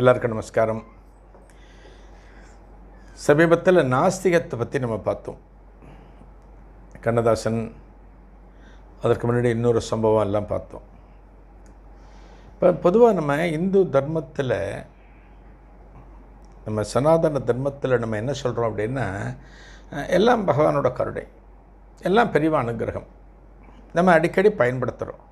எல்லாருக்கும் நமஸ்காரம். சமீபத்தில் நாஸ்திகத்தை பற்றி நம்ம பார்த்தோம். கண்ணதாசன் அதற்கு முன்னாடி இன்னொரு சம்பவம் எல்லாம் பார்த்தோம். இப்போ பொதுவாக நம்ம இந்து தர்மத்தில் நம்ம சனாதன தர்மத்தில் நம்ம என்ன சொல்கிறோம் அப்படின்னா எல்லாம் பகவானோட கருணை. எல்லாம் பெரியவா அனுகிரகம். நம்ம அடிக்கடி பயன்படுத்துகிறோம்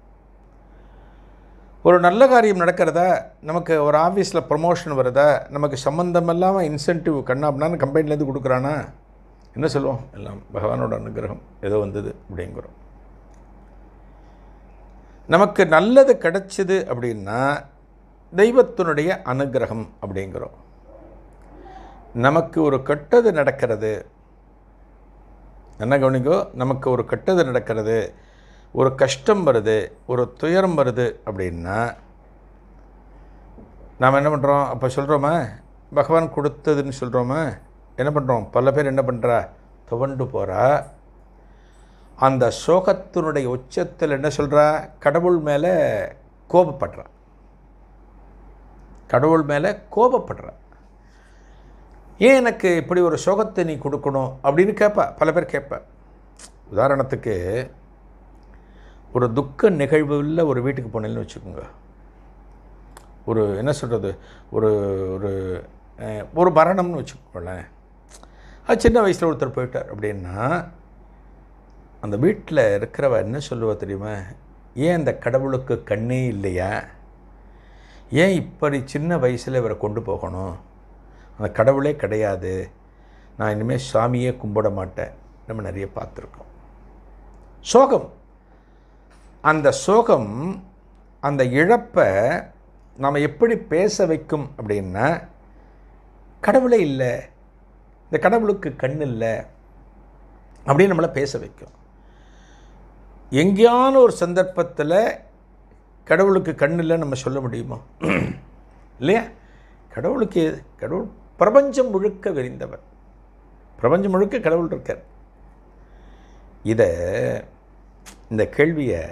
ஒரு நல்ல காரியம் நடக்கிறதா நமக்கு ஒரு ஆஃபீஸில் ப்ரமோஷன் வருதா நமக்கு சம்மந்தம் இல்லாமல் இன்சென்டிவ் கண்ணாப்னான்னு கம்பெனிலேருந்து கொடுக்குறானா? என்ன சொல்லுவோம்? எல்லாம் பகவானோட அனுகிரகம் ஏதோ வந்தது அப்படிங்கிறோம். நமக்கு நல்லது கிடைச்சிது அப்படின்னா தெய்வத்தினுடைய அனுகிரகம் அப்படிங்கிறோம். நமக்கு ஒரு கெட்டது நடக்கிறது. என்ன கவனிக்கோ நமக்கு ஒரு கெட்டது நடக்கிறது. ஒரு கஷ்டம் வருது ஒரு துயரம் வருது அப்படின்னா நாம் என்ன பண்ணுறோம் அப்போ சொல்கிறோமா பகவான் கொடுத்ததுன்னு சொல்கிறோமா என்ன பண்ணுறோம் பல பேர் என்ன பண்ணுறா துவண்டு போகிறா அந்த சோகத்தினுடைய உச்சத்தில் என்ன சொல்கிறா கடவுள் மேலே கோபப்படுறா. கடவுள் மேலே கோபப்படுறா. ஏன் எனக்கு இப்படி ஒரு சோகத்தை நீ கொடுக்கணும் அப்படின்னு கேட்பா. பல பேர் கேட்பா. உதாரணத்துக்கு ஒரு துக்க நிகழ்வுல ஒரு வீட்டுக்கு போனேன்னு வச்சுக்கோங்க. ஒரு என்ன சொல்கிறது ஒரு ஒரு ஒரு மரணம்னு வச்சுக்கோங்களேன். அது சின்ன வயசில் ஒருத்தர் போயிட்டார் அப்படின்னா அந்த வீட்டில் இருக்கிறவ என்ன சொல்லுவா தெரியுமா? ஏன் அந்த கடவுளுக்கு கண்ணே இல்லையா? ஏன் இப்படி சின்ன வயசில் இவரை கொண்டு போகணும்? அந்த கடவுளே கிடையாது. நான் இனிமேல் சாமியே கும்பிட மாட்டேன். நம்ம நிறைய பார்த்துருக்கோம். சோகம். அந்த சோகம் அந்த இழப்பை நாம் எப்படி பேச வைக்கும் அப்படின்னா கடவுளே இல்லை இந்த கடவுளுக்கு கண் இல்லை அப்படின்னு நம்மளை பேச வைக்கும். எங்கேயான ஒரு சந்தர்ப்பத்தில் கடவுளுக்கு கண் இல்லைன்னு நம்ம சொல்ல முடியுமா? இல்லையா? கடவுளுக்கு கடவுள் பிரபஞ்சம் முழுக்க விரிந்தவர். பிரபஞ்சம் முழுக்க கடவுள் இருக்கார். இதை இந்த கேள்வியை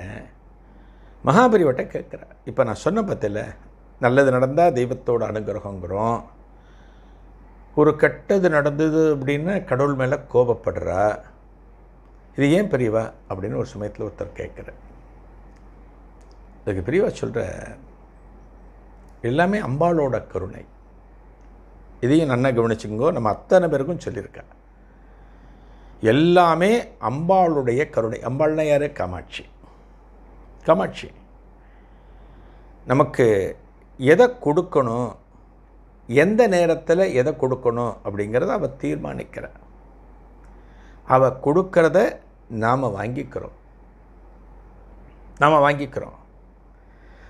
மகாபரிவட்ட கேட்குறா இப்போ நான் சொன்ன பத்தில் நல்லது நடந்தால் தெய்வத்தோட அனுகிரகங்கிறோம். ஒரு கெட்டது நடந்தது அப்படின்னா கடவுள் மேலே கோபப்படுறா. இது ஏன் பெரியவா அப்படின்னு ஒரு சமயத்தில் ஒருத்தர் கேட்குறேன் இதுக்கு பெரியவா சொல்கிற எல்லாமே அம்பாளோட கருணை. இதையும் நன்னா கவனிச்சுங்கோ நம்ம அத்தனை பேருக்கும் சொல்லியிருக்கேன் எல்லாமே அம்பாளுடைய கருணை. அம்பாள்னா யார்? காமாட்சி. காமாட்சி. நமக்கு எதை கொடுக்கணும்? எந்த நேரத்தில் எதை கொடுக்கணும்? அப்படிங்கிறத அவள் தீர்மானிக்கிறார் அவள் கொடுக்கறத நாம் வாங்கிக்கிறோம். நாம் வாங்கிக்கிறோம்.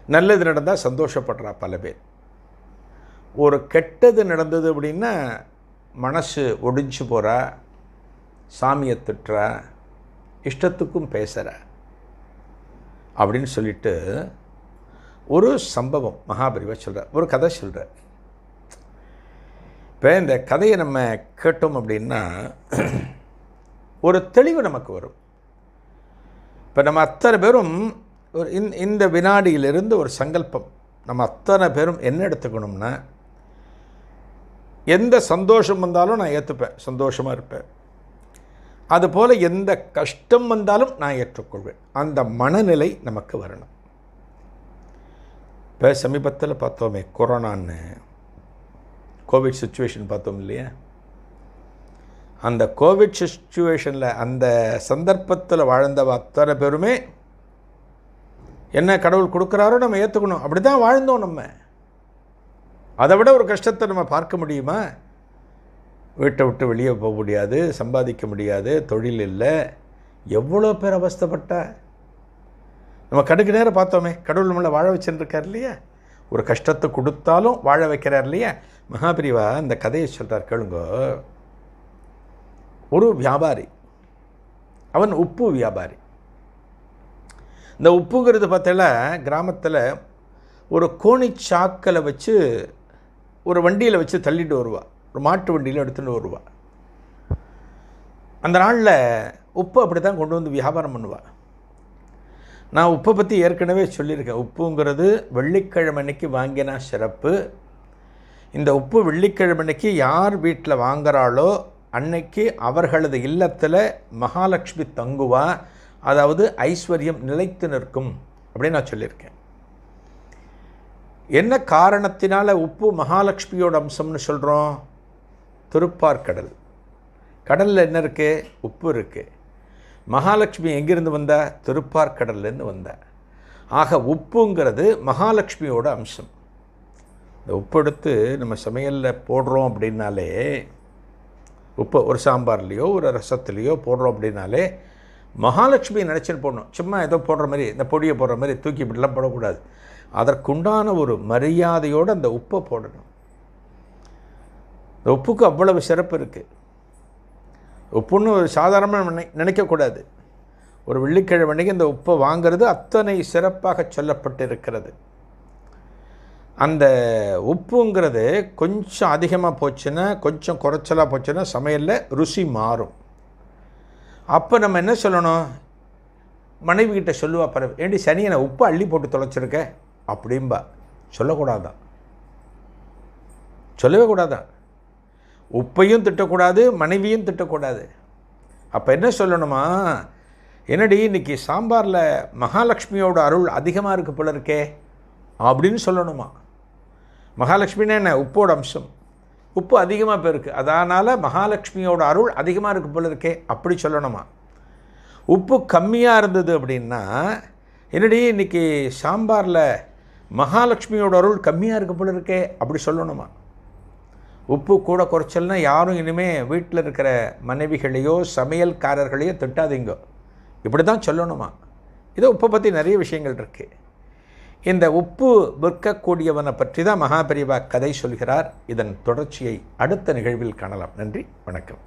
நல்லது நடந்தால் சந்தோஷப்படுறா பல பேர். ஒரு கெட்டது நடந்தது அப்படின்னா மனசு ஒடிஞ்சு போகிறா சாமியை திட்டுற இஷ்டத்துக்கும் பேசுகிற அப்படின்னு சொல்லிட்டு ஒரு சம்பவம் மகாபரிவா சொல்கிறார் ஒரு கதை சொல்கிறார் இப்போ இந்த கதையை நம்ம கேட்டோம் அப்படின்னா ஒரு தெளிவு நமக்கு வரும். இப்போ நம்ம அத்தனை பேரும் ஒரு இந் இந்த வினாடியிலிருந்து ஒரு சங்கல்பம். நம்ம அத்தனை பேரும் என்ன எடுத்துக்கணும்னா எந்த சந்தோஷம் வந்தாலும் நான் ஏற்றுப்பேன் சந்தோஷமாக இருப்பேன். அதுபோல் எந்த கஷ்டம் வந்தாலும் நான் ஏற்றுக்கொள்வேன். அந்த மனநிலை நமக்கு வரணும். இப்போ சமீபத்தில் பார்த்தோமே கொரோனான்னு கோவிட் சுச்சுவேஷன் பார்த்தோம் இல்லையா? அந்த கோவிட் சுச்சுவேஷனில் அந்த சந்தர்ப்பத்தில் வாழ்ந்த அத்தனை பேருமே என்ன கடவுள் கொடுக்குறாரோ நம்ம ஏற்றுக்கணும் அப்படி தான் வாழ்ந்தோம் நம்ம. அதை விட ஒரு கஷ்டத்தை நம்ம பார்க்க முடியுமா? வீட்டை விட்டு வெளியே போக முடியாது சம்பாதிக்க முடியாது தொழில் இல்லை. எவ்வளோ பேர் அவஸ்தப்பட்டா நம்ம கடுக்கு நேரம் பார்த்தோமே கடவுள் நம்மளை வாழ வச்சுருக்கார் இல்லையா? ஒரு கஷ்டத்தை கொடுத்தாலும் வாழ வைக்கிறார் இல்லையா? மகாபிரிவா இந்த கதையை சொல்கிறார் கேளுங்க. ஒரு வியாபாரி அவன் உப்பு வியாபாரி. இந்த உப்புங்கிறது பார்த்தால கிராமத்தில் ஒரு கோணி சாக்கலை வச்சு ஒரு வண்டியில் வச்சு தள்ளிட்டு வருவாள் ஒரு மாட்டு வண்டியில் எடுத்துகிட்டு வருவாள் அந்த நாளில் உப்பு அப்படி தான் கொண்டு வந்து வியாபாரம் பண்ணுவாள் நான் உப்பை பற்றி ஏற்கனவே சொல்லியிருக்கேன். உப்புங்கிறது வெள்ளிக்கிழமை அன்னைக்கு வாங்கினா சிறப்பு. இந்த உப்பு வெள்ளிக்கிழமை அன்னைக்கு யார் வீட்டில் வாங்குறாளோ அன்னைக்கு அவர்களது இல்லத்தில் மகாலட்சுமி தங்குவா. அதாவது ஐஸ்வர்யம் நிலைத்து நிற்கும் அப்படின்னு நான் சொல்லியிருக்கேன். என்ன காரணத்தினால உப்பு மகாலட்சுமியோட அம்சம்னு சொல்கிறோம் திருப்பார்கடல். கடலில் என்ன இருக்குது உப்பு இருக்குது மகாலட்சுமி எங்கேருந்து வந்தா? திருப்பார்கடல்லேருந்து வந்தா. ஆக உப்புங்கிறது மகாலட்சுமியோட அம்சம். இந்த உப்பு எடுத்து நம்ம சமையலில் போடுறோம் அப்படின்னாலே உப்பு ஒரு சாம்பார்லேயோ ஒரு ரசத்துலேயோ போடுறோம் அப்படின்னாலே மகாலட்சுமி நினச்சிட்டு போடணும். சும்மா ஏதோ போடுற மாதிரி இந்த பொடியை போடுற மாதிரி தூக்கி இப்படிலாம் போடக்கூடாது. அதற்குண்டான ஒரு மரியாதையோடு அந்த உப்பை போடணும். இந்த உப்புக்கு அவ்வளவு சிறப்பு இருக்குது உப்புன்னு ஒரு சாதாரணமாக நினை நினைக்கக்கூடாது. ஒரு வெள்ளிக்கிழமை அன்னைக்கு இந்த உப்பை வாங்கிறது அத்தனை சிறப்பாக சொல்லப்பட்டு இருக்கிறது அந்த உப்புங்கிறது கொஞ்சம் அதிகமாக போச்சுன்னா கொஞ்சம் குறைச்சலாக போச்சுன்னா சமையலில் ருசி மாறும். அப்போ நம்ம என்ன சொல்லணும்? மனைவி கிட்ட சொல்லுவா பரவ ஏண்டி சனியை நான் உப்பு அள்ளி போட்டு தொலைச்சிருக்க? அப்படிம்பா. சொல்லக்கூடாதான். சொல்லவே கூடாதான். உப்பையும் திட்டக்கூடாது மனைவியும் திட்டக்கூடாது. அப்போ என்ன சொல்லணுமா? என்னடி இன்னைக்கு சாம்பாரில் மகாலட்சுமியோட அருள் அதிகமாக இருக்குது போல இருக்கே அப்படின்னு சொல்லணுமா? மகாலட்சுமின்னா என்ன? உப்போட அம்சம். உப்பு அதிகமாக போயிருக்கு. அதனால் மகாலட்சுமியோட அருள் அதிகமாக இருக்கு போல இருக்கே அப்படி சொல்லணுமா? உப்பு கம்மியாக இருந்தது அப்படின்னா என்னடி இன்னைக்கு சாம்பாரில் மகாலட்சுமியோட அருள் கம்மியாக இருக்க போல இருக்கே அப்படி சொல்லணுமா? உப்பு கூட குறைச்சல்னா யாரும் இனிமேல் வீட்டில் இருக்கிற மனைவிகளையோ சமையல்காரர்களையோ திட்டாதீங்க இப்படி தான் சொல்லணுமா? இதோ உப்பை பற்றி நிறைய விஷயங்கள் இருக்குது இந்த உப்பு விற்கக்கூடியவனை பற்றி தான் மகாபெரிவா கதை சொல்கிறார். இதன் தொடர்ச்சியை அடுத்த நிகழ்வில் காணலாம். நன்றி வணக்கம்.